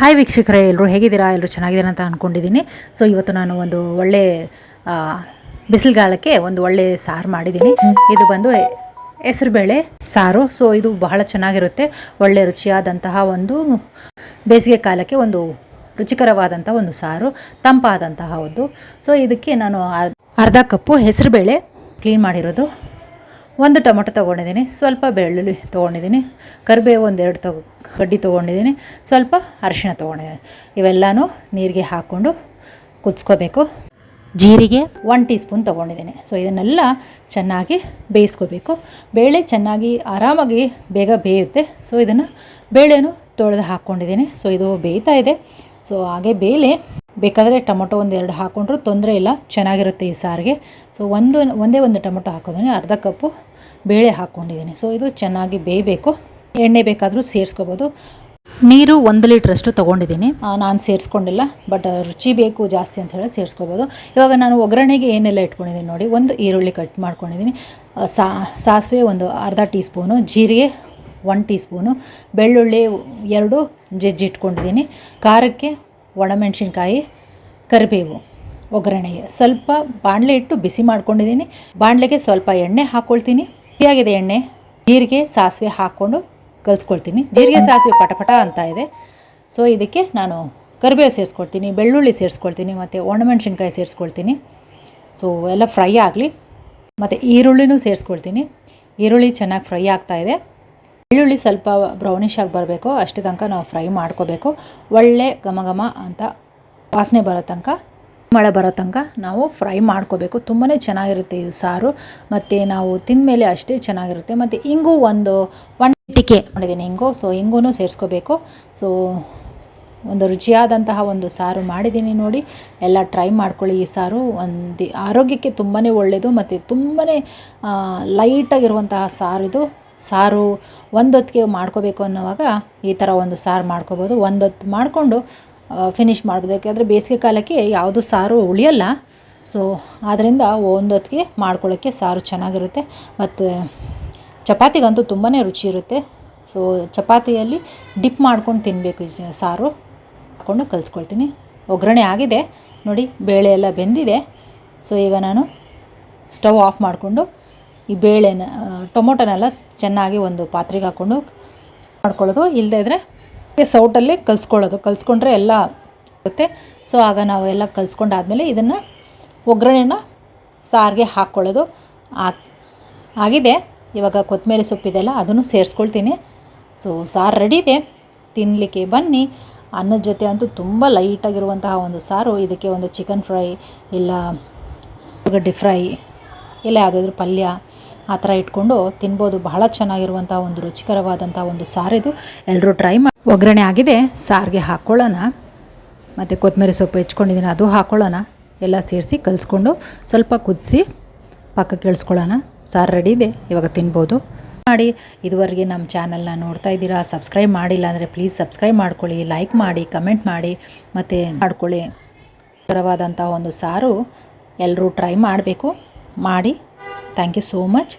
Hi ವೀಕ್ಷಕರೇ ಎಲ್ಲರೂ ಹೇಗಿದ್ದೀರಾ? ಎಲ್ಲರೂ ಚೆನ್ನಾಗಿದ್ದೀರಾ ಅಂತ ಅಂದ್ಕೊಂಡಿದ್ದೀನಿ ಸೊ ಇವತ್ತು ನಾನು ಒಂದು ಒಳ್ಳೆ ಬಿಸಿಲುಗಾಲಕ್ಕೆ ಒಂದು ಒಳ್ಳೆ ಸಾರು ಮಾಡಿದ್ದೀನಿ. ಇದು ಬಂದು ಹೆಸರುಬೇಳೆ ಸಾರು. ಸೊ ಇದು ಬಹಳ ಚೆನ್ನಾಗಿರುತ್ತೆ. ಒಳ್ಳೆ ರುಚಿಯಾದಂತಹ ಒಂದು ಬೇಸಿಗೆ ಕಾಲಕ್ಕೆ ಒಂದು ರುಚಿಕರವಾದಂಥ ಒಂದು ಸಾರು, ತಂಪಾದಂತಹ ಒಂದು. ಸೊ ಇದಕ್ಕೆ ನಾನು ಅರ್- ಅರ್ಧ ಕಪ್ಪು ಹೆಸರುಬೇಳೆ ಕ್ಲೀನ್ ಮಾಡಿರೋದು. ಒಂದು ಟೊಮೊಟೊ ತೊಗೊಂಡಿದ್ದೀನಿ, ಸ್ವಲ್ಪ ಬೆಳ್ಳುಳ್ಳಿ ತೊಗೊಂಡಿದ್ದೀನಿ, ಕರಿಬೇವು ಒಂದೆರಡು ತಗೊ, ಕಡ್ಡಿ ತೊಗೊಂಡಿದ್ದೀನಿ, ಸ್ವಲ್ಪ ಅರಿಶಿಣ ತೊಗೊಂಡಿದ್ದೀನಿ. ಇವೆಲ್ಲನೂ ನೀರಿಗೆ ಹಾಕ್ಕೊಂಡು ಕುದಿಸ್ಕೋಬೇಕು. ಜೀರಿಗೆ ಒನ್ ಟೀ ಸ್ಪೂನ್ ತೊಗೊಂಡಿದ್ದೀನಿ. ಸೊ ಇದನ್ನೆಲ್ಲ ಚೆನ್ನಾಗಿ ಬೇಯಿಸ್ಕೋಬೇಕು. ಬೇಳೆ ಚೆನ್ನಾಗಿ ಆರಾಮಾಗಿ ಬೇಗ ಬೇಯುತ್ತೆ. ಸೊ ಇದನ್ನು ಬೇಳೆನೂ ತೊಳೆದು ಹಾಕ್ಕೊಂಡಿದ್ದೀನಿ ಸೊ ಇದು ಬೇಯ್ತಾ ಇದೆ. ಸೊ ಹಾಗೆ ಬೇಳೆ ಬೇಕಾದರೆ ಟೊಮೊಟೊ ಒಂದು ಎರಡು ಹಾಕ್ಕೊಂಡ್ರೂ ತೊಂದರೆ ಇಲ್ಲ, ಚೆನ್ನಾಗಿರುತ್ತೆ ಈ ಸಾರಿಗೆ. ಸೊ ಒಂದು, ಒಂದೇ ಒಂದು ಟೊಮೊಟೊ ಹಾಕೋದಿನಿ ಅರ್ಧ ಕಪ್ಪು ಬೇಳೆ ಹಾಕ್ಕೊಂಡಿದ್ದೀನಿ. ಸೊ ಇದು ಚೆನ್ನಾಗಿ ಬೇಯಬೇಕು. ಎಣ್ಣೆ ಬೇಕಾದರೂ ಸೇರಿಸ್ಕೋಬೋದು. ನೀರು ಒಂದು ಲೀಟ್ರಷ್ಟು ತೊಗೊಂಡಿದ್ದೀನಿ. ನಾನು ಸೇರಿಸ್ಕೊಂಡಿಲ್ಲ ಬಟ್ ರುಚಿ ಬೇಕು ಜಾಸ್ತಿ ಅಂತ ಹೇಳಿ ಸೇರಿಸ್ಕೋಬೋದು. ಇವಾಗ ನಾನು ಒಗ್ಗರಣೆಗೆ ಏನೆಲ್ಲ ಇಟ್ಕೊಂಡಿದ್ದೀನಿ ನೋಡಿ, ಒಂದು ಈರುಳ್ಳಿ ಕಟ್ ಮಾಡ್ಕೊಂಡಿದ್ದೀನಿ. ಸಾಸಿವೆ ಒಂದು ಅರ್ಧ ಟೀ ಸ್ಪೂನು ಜೀರಿಗೆ ಒನ್ ಟೀ ಸ್ಪೂನು ಬೆಳ್ಳುಳ್ಳಿ ಎರಡು ಜಜ್ಜಿ ಇಟ್ಕೊಂಡಿದ್ದೀನಿ. ಖಾರಕ್ಕೆ ಒಣಮೆಣಸಿನ್ಕಾಯಿ, ಕರಿಬೇವು ಒಗ್ಗರಣೆಗೆ. ಸ್ವಲ್ಪ ಬಾಣಲೆ ಇಟ್ಟು ಬಿಸಿ ಮಾಡ್ಕೊಂಡಿದ್ದೀನಿ. ಬಾಣಲೆಗೆ ಸ್ವಲ್ಪ ಎಣ್ಣೆ ಹಾಕ್ಕೊಳ್ತೀನಿ ಬಿಸಿಯಾಗಿದೆ ಎಣ್ಣೆ. ಜೀರಿಗೆ, ಸಾಸಿವೆ ಹಾಕ್ಕೊಂಡು ಕಲಿಸ್ಕೊಳ್ತೀನಿ. ಜೀರಿಗೆ, ಸಾಸಿವೆ ಪಟಪಟ ಅಂತ ಇದೆ. ಸೊ ಇದಕ್ಕೆ ನಾನು ಕರಿಬೇವು ಸೇರಿಸ್ಕೊಳ್ತೀನಿ, ಬೆಳ್ಳುಳ್ಳಿ ಸೇರಿಸ್ಕೊಳ್ತೀನಿ, ಮತ್ತು ಒಣಮೆಣಸಿನ್ಕಾಯಿ ಸೇರಿಸ್ಕೊಳ್ತೀನಿ. ಸೊ ಎಲ್ಲ ಫ್ರೈ ಆಗಲಿ, ಮತ್ತು ಈರುಳ್ಳಿನೂ ಸೇರಿಸ್ಕೊಳ್ತೀನಿ. ಈರುಳ್ಳಿ ಚೆನ್ನಾಗಿ ಫ್ರೈ ಆಗ್ತಾಯಿದೆ ಬೆಳ್ಳುಳ್ಳಿ ಸ್ವಲ್ಪ ಬ್ರೌನಿಷ್ ಆಗಿ ಬರಬೇಕು, ಅಷ್ಟು ತನಕ ನಾವು ಫ್ರೈ ಮಾಡ್ಕೋಬೇಕು. ಒಳ್ಳೆ ಘಮ ಘಮ ಅಂತ ವಾಸನೆ ಬರೋ ತನಕ ಮಳೆ ಬರೋ ತನಕ ನಾವು ಫ್ರೈ ಮಾಡ್ಕೋಬೇಕು. ತುಂಬಾ ಚೆನ್ನಾಗಿರುತ್ತೆ ಇದು ಸಾರು. ಮತ್ತು ನಾವು ತಿಂದಮೇಲೆ ಅಷ್ಟೇ ಚೆನ್ನಾಗಿರುತ್ತೆ. ಮತ್ತು ಇಂಗು ಒಂದು ಒನ್ ಟಿಕೆ ಮಾಡಿದ್ದೀನಿ ಇಂಗು. ಸೊ ಇಂಗೂ ಸೇರಿಸ್ಕೋಬೇಕು. ಸೊ ಒಂದು ರುಚಿಯಾದಂತಹ ಒಂದು ಸಾರು ಮಾಡಿದ್ದೀನಿ ನೋಡಿ. ಎಲ್ಲ ಟ್ರೈ ಮಾಡ್ಕೊಳ್ಳಿ ಈ ಸಾರು. ಒಂದು ಆರೋಗ್ಯಕ್ಕೆ ತುಂಬಾ ಒಳ್ಳೆಯದು ಮತ್ತು ತುಂಬಾ ಲೈಟಾಗಿರುವಂತಹ ಸಾರು ಇದು ಸಾರು ಒಂದೊತ್ತಿಗೆ ಮಾಡ್ಕೋಬೇಕು ಅನ್ನೋವಾಗ ಈ ಥರ ಒಂದು ಸಾರು ಮಾಡ್ಕೋಬೋದು. ಒಂದೊತ್ತು ಮಾಡಿಕೊಂಡು ಫಿನಿಷ್ ಮಾಡ್ಬೋದು. ಯಾಕೆಂದರೆ ಬೇಸಿಗೆ ಕಾಲಕ್ಕೆ ಯಾವುದು ಸಾರು ಉಳಿಯಲ್ಲ. ಸೊ ಆದ್ದರಿಂದ ಒಂದೊತ್ತಿಗೆ ಮಾಡ್ಕೊಳ್ಳೋಕ್ಕೆ ಸಾರು ಚೆನ್ನಾಗಿರುತ್ತೆ. ಮತ್ತು ಚಪಾತಿಗಂತೂ ತುಂಬಾ ರುಚಿ ಇರುತ್ತೆ. ಸೊ ಚಪಾತಿಯಲ್ಲಿ ಡಿಪ್ ಮಾಡ್ಕೊಂಡು ತಿನ್ನಬೇಕು ಸಾರು. ಹಾಕ್ಕೊಂಡು ಕಲಿಸ್ಕೊಳ್ತೀನಿ. ಒಗ್ಗರಣೆ ಆಗಿದೆ. ನೋಡಿ, ಬೇಳೆ ಎಲ್ಲ ಬೆಂದಿದೆ. ಸೊ ಈಗ ನಾನು ಸ್ಟವ್ ಆಫ್ ಮಾಡಿಕೊಂಡು ಈ ಬೇಳೆನ ಟೊಮೊಟೊನೆಲ್ಲ ಚೆನ್ನಾಗಿ ಒಂದು ಪಾತ್ರೆಗೆ ಹಾಕ್ಕೊಂಡು ಮಾಡ್ಕೊಳ್ಳೋದು. ಇಲ್ಲದೇ ಇದ್ದರೆ ಸೌಟಲ್ಲಿ ಕಲಿಸ್ಕೊಳ್ಳೋದು. ಕಲಿಸ್ಕೊಂಡ್ರೆ ಎಲ್ಲ ಆಗುತ್ತೆ. ಸೊ, ಆಗ ನಾವು ಎಲ್ಲ ಕಲಿಸ್ಕೊಂಡಾದ್ಮೇಲೆ ಇದನ್ನು ಒಗ್ಗರಣೆನ ಸಾರಿಗೆ ಹಾಕ್ಕೊಳ್ಳೋದು. ಹಾಕ್ ಆಗಿದೆ. ಇವಾಗ ಕೊತ್ತಂಬರಿ ಸೊಪ್ಪಿದೆಲ್ಲ ಅದನ್ನು ಸೇರಿಸ್ಕೊಳ್ತೀನಿ. ಸೊ, ಸಾರು ರೆಡಿ ಇದೆ. ತಿನ್ನಲಿಕ್ಕೆ ಬನ್ನಿ. ಅನ್ನದ ಜೊತೆ ಅಂತೂ ತುಂಬ ಲೈಟಾಗಿರುವಂತಹ ಒಂದು ಸಾರು. ಇದಕ್ಕೆ ಒಂದು ಚಿಕನ್ ಫ್ರೈ ಇಲ್ಲ ಉಳ್ಳಾಗಡ್ಡಿ ಫ್ರೈ ಇಲ್ಲ ಯಾವುದಾದ್ರೂ ಪಲ್ಯ. ಆ ಥರ ಇಟ್ಕೊಂಡು ತಿನ್ಬೋದು. ಬಹಳ ಚೆನ್ನಾಗಿರುವಂಥ ಒಂದು ರುಚಿಕರವಾದಂಥ ಒಂದು ಸಾರಿದು ಎಲ್ಲರೂ ಟ್ರೈ ಮಾಡಿ ಒಗ್ಗರಣೆ ಆಗಿದೆ. ಸಾರಿಗೆ ಹಾಕ್ಕೊಳ್ಳೋಣ ಮತ್ತು ಕೊತ್ತಂಬರಿ ಸೊಪ್ಪು ಹೆಚ್ಕೊಂಡಿದ್ದೀನಿ. ಅದು ಹಾಕ್ಕೊಳ್ಳೋಣ ಎಲ್ಲ ಸೇರಿಸಿ ಕಲಿಸ್ಕೊಂಡು ಸ್ವಲ್ಪ ಕುದಿಸಿ ಪಕ್ಕಕ್ಕೆ ಇಳಿಸ್ಕೊಳ್ಳೋಣ ಸಾರು ರೆಡಿ ಇದೆ. ಇವಾಗ ತಿನ್ಬೋದು. ಮಾಡಿ. ಇದುವರೆಗೆ ನಮ್ಮ ಚಾನಲ್ನ ನೋಡ್ತಾ ಇದ್ದೀರಾ, ಸಬ್ಸ್ಕ್ರೈಬ್ ಮಾಡಿಲ್ಲ ಅಂದರೆ ಪ್ಲೀಸ್ ಸಬ್ಸ್ಕ್ರೈಬ್ ಮಾಡ್ಕೊಳ್ಳಿ, ಲೈಕ್ ಮಾಡಿ, ಕಮೆಂಟ್ ಮಾಡಿ, ಮತ್ತು ಮಾಡ್ಕೊಳ್ಳಿ. ಥರವಾದಂಥ ಒಂದು ಸಾರು ಎಲ್ಲರೂ ಟ್ರೈ ಮಾಡಬೇಕು. ಮಾಡಿ. Thank you so much.